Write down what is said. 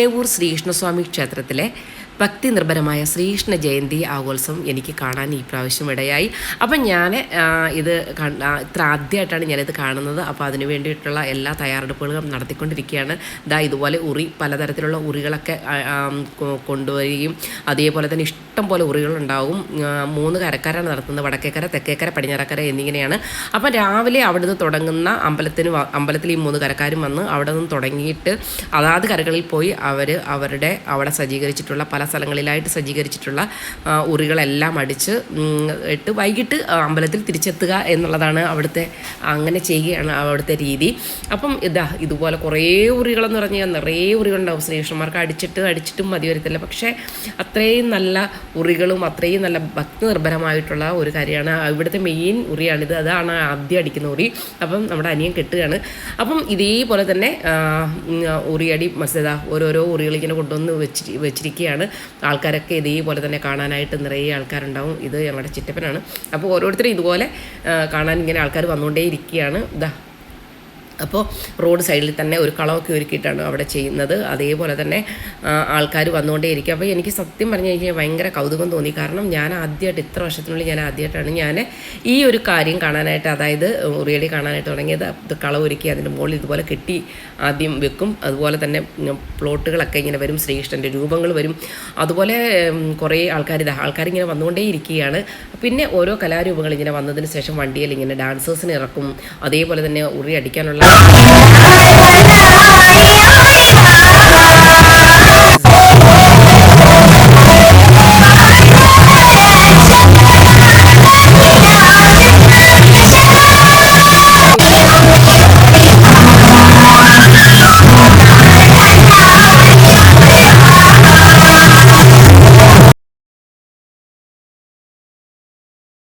ഏവൂർ ശ്രീകൃഷ്ണസ്വാമി ക്ഷേത്രത്തിലെ ഭക്തി നിർഭരമായ ശ്രീകൃഷ്ണ ജയന്തി ആഘോത്സവം എനിക്ക് കാണാൻ ഈ പ്രാവശ്യം ഇടയായി. അപ്പം ഞാൻ ഇത് ഇത്ര ആദ്യമായിട്ടാണ് ഞാനിത് കാണുന്നത്. അപ്പോൾ അതിന് വേണ്ടിയിട്ടുള്ള എല്ലാ തയ്യാറെടുപ്പുകളും നടത്തിക്കൊണ്ടിരിക്കുകയാണ്. ഇതാ ഇതുപോലെ ഉറി പലതരത്തിലുള്ള ഉറികളൊക്കെ കൊണ്ടുവരികയും അതേപോലെ തന്നെ ഇഷ്ടം പോലെ ഉറികളുണ്ടാവും. മൂന്ന് കരക്കാരാണ് നടത്തുന്നത്. വടക്കേക്കര തെക്കേക്കര പടിഞ്ഞാറക്കര എന്നിങ്ങനെയാണ്. അപ്പം രാവിലെ അവിടുന്ന് തുടങ്ങുന്ന അമ്പലത്തിന് അമ്പലത്തിൽ ഈ മൂന്ന് കരക്കാരും വന്ന് അവിടെ നിന്ന് തുടങ്ങിയിട്ട് അതാത് കരകളിൽ പോയി അവർ അവരുടെ അവിടെ സജ്ജീകരിച്ചിട്ടുള്ള പല സ്ഥലങ്ങളിലായിട്ട് സജ്ജീകരിച്ചിട്ടുള്ള ഉറികളെല്ലാം അടിച്ച് ഇട്ട് വൈകിട്ട് അമ്പലത്തിൽ തിരിച്ചെത്തുക എന്നുള്ളതാണ് അവിടുത്തെ അങ്ങനെ ചെയ്യുകയാണ് അവിടുത്തെ രീതി. അപ്പം ഇതാ ഇതുപോലെ കുറേ ഉറികളെന്ന് പറഞ്ഞാൽ നിറയെ ഉറികളുണ്ടാവും. ശ്രീകൃഷ്ണന്മാർക്ക് അടിച്ചിട്ട് അടിച്ചിട്ടും മതി വരത്തില്ല. പക്ഷേ അത്രയും നല്ല ഉറികളും അത്രയും നല്ല ഭക്തി നിർഭരമായിട്ടുള്ള ഒരു കാര്യമാണ്. ഇവിടുത്തെ മെയിൻ ഉറിയാണിത്. അതാണ് ആദ്യം അടിക്കുന്ന ഉറി. അപ്പം നമ്മുടെ അനിയൻ കെട്ടുകയാണ്. അപ്പം ഇതേപോലെ തന്നെ ഉറിയടി മസ്ജിദ ഓരോരോ ഉറികൾ ഇങ്ങനെ കൊണ്ടുവന്ന് വെച്ച് വെച്ചിരിക്കുകയാണ്. ആൾക്കാരൊക്കെ ഇതേപോലെ തന്നെ കാണാനായിട്ട് നിറയെ ആൾക്കാരുണ്ടാവും. ഇത് ഞങ്ങളുടെ ചിറ്റപ്പനാണ്. അപ്പോൾ ഓരോരുത്തരും ഇതുപോലെ കാണാൻ ഇങ്ങനെ ആൾക്കാർ വന്നുകൊണ്ടേ ഇരിക്കുകയാണ് ഇതാ അപ്പോൾ റോഡ് സൈഡിൽ തന്നെ ഒരു കളമൊക്കെ ഒരുക്കിയിട്ടാണ് അവിടെ ചെയ്യുന്നത്. അതേപോലെ തന്നെ ആൾക്കാർ വന്നുകൊണ്ടേയിരിക്കും. അപ്പോൾ എനിക്ക് സത്യം പറഞ്ഞു കഴിഞ്ഞാൽ ഭയങ്കര കൗതുകം തോന്നി. കാരണം ഞാൻ ആദ്യമായിട്ട് ഇത്ര വർഷത്തിനുള്ളിൽ ഞാൻ ആദ്യമായിട്ടാണ് ഞാൻ ഈ ഒരു കാര്യം കാണാനായിട്ട് അതായത് ഉറിയടി കാണാനായിട്ട് തുടങ്ങിയത്. ഇത് കള ഒരുക്കി അതിന്റെ മുകളിൽ ഇതുപോലെ കെട്ടി ആദ്യം വെക്കും. അതുപോലെ തന്നെ പ്ലോട്ടുകളൊക്കെ ഇങ്ങനെ വരും ശ്രീകൃഷ്ണന്റെ രൂപങ്ങൾ വരും. അതുപോലെ കുറേ ആൾക്കാർ ഇത് ആൾക്കാരിങ്ങനെ വന്നുകൊണ്ടേ ഇരിക്കുകയാണ് പിന്നെ ഓരോ കലാരൂപങ്ങൾ ഇങ്ങനെ വന്നതിന് ശേഷം വണ്ടിയിൽ ഇങ്ങനെ ഡാൻസേഴ്സിന് ഇറക്കും. അതേപോലെ തന്നെ ഉറി അടിക്കാനുള്ള Hi, Hi. Hi. Hi. Hi.